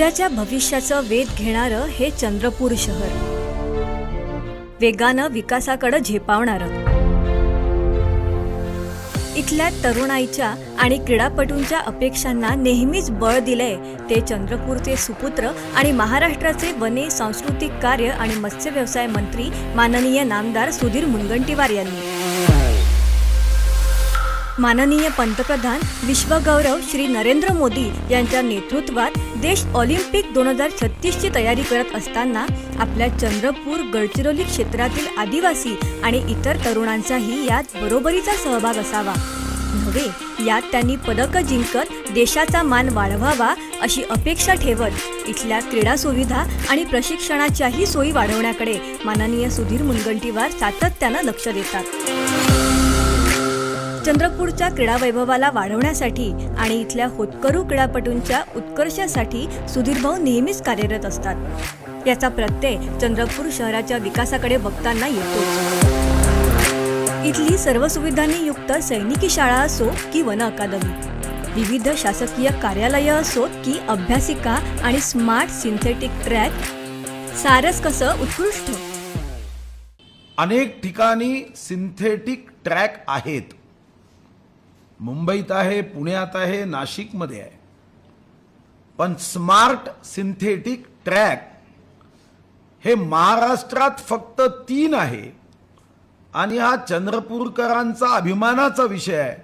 उद्याच्या भविष्याचं वेध घेणारं हे चंद्रपूर शहर. वेगानं विकासाकडे झेपावणारं. इथल्या तरुणाईच्या आणि क्रीडापटूंच्या अपेक्षांना नेहमीच बळ दिलंय ते चंद्रपूरचे सुपुत्र आणि महाराष्ट्राचे वने सांस्कृतिक कार्य आणि मत्स्य व्यवसाय मंत्री माननीय नामदार सुधीर मुनगंटीवार यांनी. माननीय पंतप्रधान विश्वगौरव श्री नरेंद्र मोदी यांच्या नेतृत्वात देश ऑलिम्पिक दोन हजार छत्तीसची तयारी करत असताना आपल्या चंद्रपूर गडचिरोली क्षेत्रातील आदिवासी आणि इतर तरुणांचाही यात बरोबरीचा सहभाग असावा. नव्हे यात त्यांनी पदक जिंकत देशाचा मान वाढवावा अशी अपेक्षा ठेवत इथल्या क्रीडा सुविधा आणि प्रशिक्षणाच्याही सोयी वाढवण्याकडे माननीय सुधीर मुनगंटीवार सातत्यानं लक्ष देतात. चंद्रपूरच्या क्रीडा वैभवाला वाढवण्यासाठी आणि इथल्या होतकरू क्रीडापटूंच्या उत्कर्षासाठी सुधीरभाऊ नेहमीच कार्यरत असतात. याचा प्रत्यय चंद्रपूर शहराच्या विकासाकडे बघताना येतो इथली सर्व सुविधांनी युक्त सैनिकी शाळा असो की वन अकादमी विविध शासकीय कार्यालयं असोत की अभ्यासिका आणि स्मार्ट सिंथेटिक ट्रॅक सारस कसं उत्कृष्ट? अनेक ठिकाणी सिंथेटिक ट्रॅक आहेत. मुंबईत आहे पुण्यात आहे नाशिकमध्ये आहे. पण स्मार्ट सिंथेटिक ट्रॅक हे महाराष्ट्रात फक्त तीन आहे. आणि हा चंद्रपूरकरांचा अभिमानाचा विषय आहे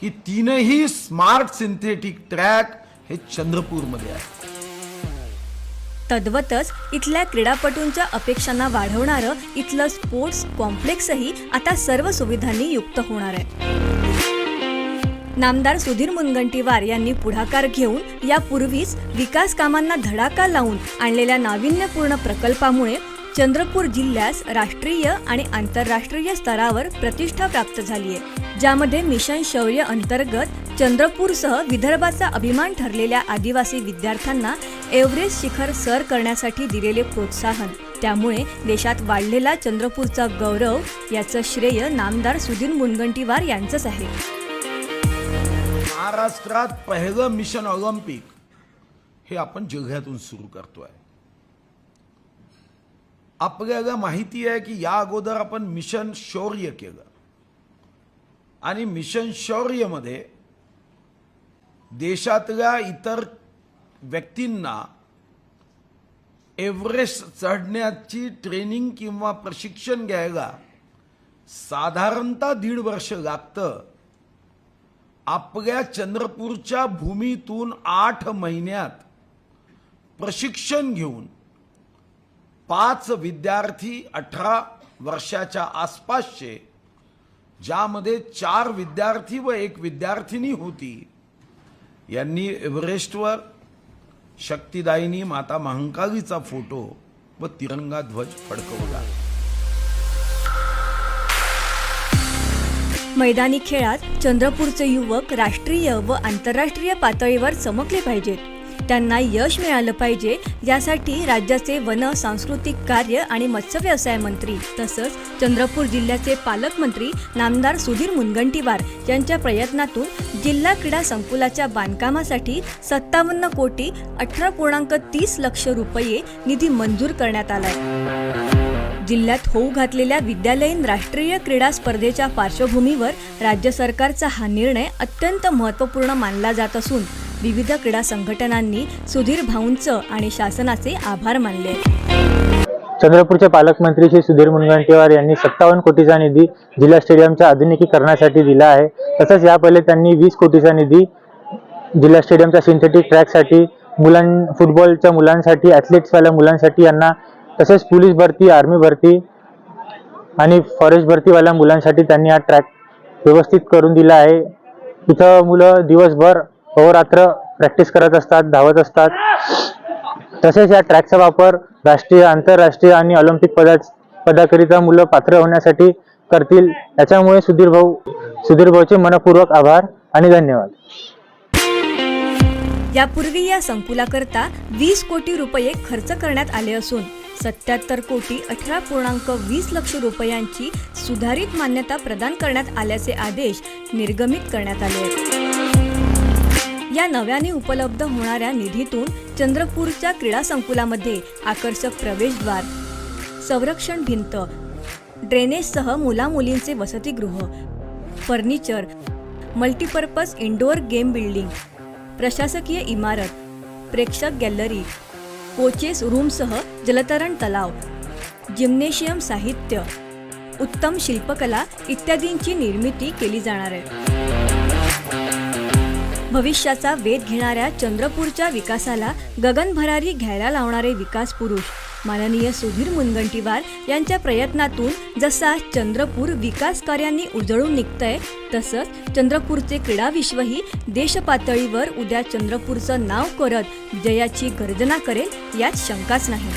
की तीनही स्मार्ट सिंथेटिक ट्रॅक हे चंद्रपूरमध्ये आहे. तद्वतच इथल्या क्रीडापटूंच्या अपेक्षांना वाढवणारं इथलं स्पोर्ट्स कॉम्प्लेक्सही आता सर्व सुविधांनी युक्त होणार आहे. नामदार सुधीर मुनगंटीवार यांनी पुढाकार घेऊन यापूर्वीच विकास कामांना धडाका लावून आणलेल्या नाविन्यपूर्ण प्रकल्पामुळे चंद्रपूर जिल्ह्यास राष्ट्रीय आणि आंतरराष्ट्रीय स्तरावर प्रतिष्ठा प्राप्त झाली आहे ज्यामध्ये मिशन शौर्य अंतर्गत चंद्रपूरसह विदर्भाचा अभिमान ठरलेल्या आदिवासी विद्यार्थ्यांना एव्हरेस्ट शिखर सर करण्यासाठी दिलेले प्रोत्साहन. त्यामुळे देशात वाढलेला चंद्रपूरचा गौरव याचं श्रेय नामदार सुधीर मुनगंटीवार यांचंच आहे. महाराष्ट्रात पहिलं मिशन ऑलिम्पिक हे आपण जिल्ह्यातून सुरू करतोय. आपल्याला माहिती आहे की या अगोदर आपण मिशन शौर्य केलं. आणि मिशन शौर्यमध्ये देशातल्या इतर व्यक्तींना एव्हरेस्ट चढण्याची ट्रेनिंग किंवा प्रशिक्षण घ्यायला साधारणतः दीड वर्ष लागतं. आपल्या चंद्रपूरच्या भूमीतून आठ महिन्यात प्रशिक्षण घेऊन पाच विद्यार्थी अठरा वर्षाच्या आसपासचे ज्यामध्ये चार विद्यार्थी व एक विद्यार्थिनी होती यांनी एव्हरेस्टवर शक्तिदायिनी माता महांकालीचा फोटो व तिरंगा ध्वज फडकवला. मैदानी खेळात चंद्रपूरचे युवक राष्ट्रीय व आंतरराष्ट्रीय पातळीवर चमकले पाहिजेत त्यांना यश मिळालं पाहिजे यासाठी राज्याचे वन सांस्कृतिक कार्य आणि मत्स्य व्यवसाय मंत्री तसंच चंद्रपूर जिल्ह्याचे पालकमंत्री नामदार सुधीर मुनगंटीवार यांच्या प्रयत्नातून जिल्हा क्रीडा संकुलाच्या बांधकामासाठी सत्तावन्न कोटी अठरा पूर्णांक तीस लक्ष रुपये निधी मंजूर करण्यात आलाय. जिल्ह्यात होऊ घातलेल्या विद्यालयीन राष्ट्रीय क्रीडा स्पर्धेच्या पार्श्वभूमीवर राज्य सरकारचा हा निर्णय अत्यंत महत्त्वपूर्ण मानला जात असून विविध क्रीडा संघटनांनी सुधीर भाऊंचं आणि शासनाचे आभार मानले. चंद्रपूरचे पालकमंत्री श्री सुधीर मुनगंटीवार यांनी सत्तावन्न कोटीचा निधी जिल्हा स्टेडियमच्या आधुनिकीकरणासाठी दिला आहे. तसंच या पहिले त्यांनी वीस कोटीचा निधी जिल्हा स्टेडियमच्या सिंथेटिक ट्रॅकसाठी मुलां फुटबॉलच्या मुलांसाठी ॲथलेट्सवाल्या मुलांसाठी यांना तसेच पोलीस भरती आर्मी भरती आणि फॉरेस्ट भरतीवाल्या मुलांसाठी त्यांनी हा ट्रॅक व्यवस्थित करून दिला आहे. इथं मुलं दिवसभर अहोरात्र प्रॅक्टिस करत असतात धावत असतात. तसेच या ट्रॅकचा वापर राष्ट्रीय आंतरराष्ट्रीय आणि ऑलिम्पिक पदा पदाकरिता मुलं पात्र होण्यासाठी करतील. याच्यामुळे सुधीर भाऊ सुधीर भाऊचे मनपूर्वक आभार आणि धन्यवाद. यापूर्वी या संकुलाकरता वीस कोटी रुपये खर्च करण्यात आले असून सत्याहत्तर कोटी अठरा पूर्णांक वीस लक्ष रुपयांची सुधारित मान्यता प्रदान करण्यात आल्याचे आदेश निर्गमित करण्यात आले आहेत. या नव्याने उपलब्ध होणाऱ्या निधीतून चंद्रपूरच्या क्रीडा संकुलामध्ये आकर्षक प्रवेशद्वार संरक्षण भिंत ड्रेनेजसह मुलामुलींचे वसतिगृह furniture multipurpose indoor game building प्रशासकीय इमारत प्रेक्षक गॅलरी कोचेस रूमसह जलतरण तलाव जिम्नेशियम साहित्य उत्तम शिल्पकला इत्यादींची निर्मिती केली जाणार आहे. भविष्याचा वेध घेणाऱ्या चंद्रपूरच्या विकासाला गगनभरारी घ्यायला लावणारे विकास पुरुष माननीय सुधीर मुनगंटीवार यांच्या प्रयत्नातून जसा चंद्रपूर विकास कार्यांनी उजळून निघतंय तसंच चंद्रपूरचे क्रीडाविश्वही देशपातळीवर उद्या चंद्रपूरचं नाव करत जयाची गर्जना करेल यात शंकाच नाही.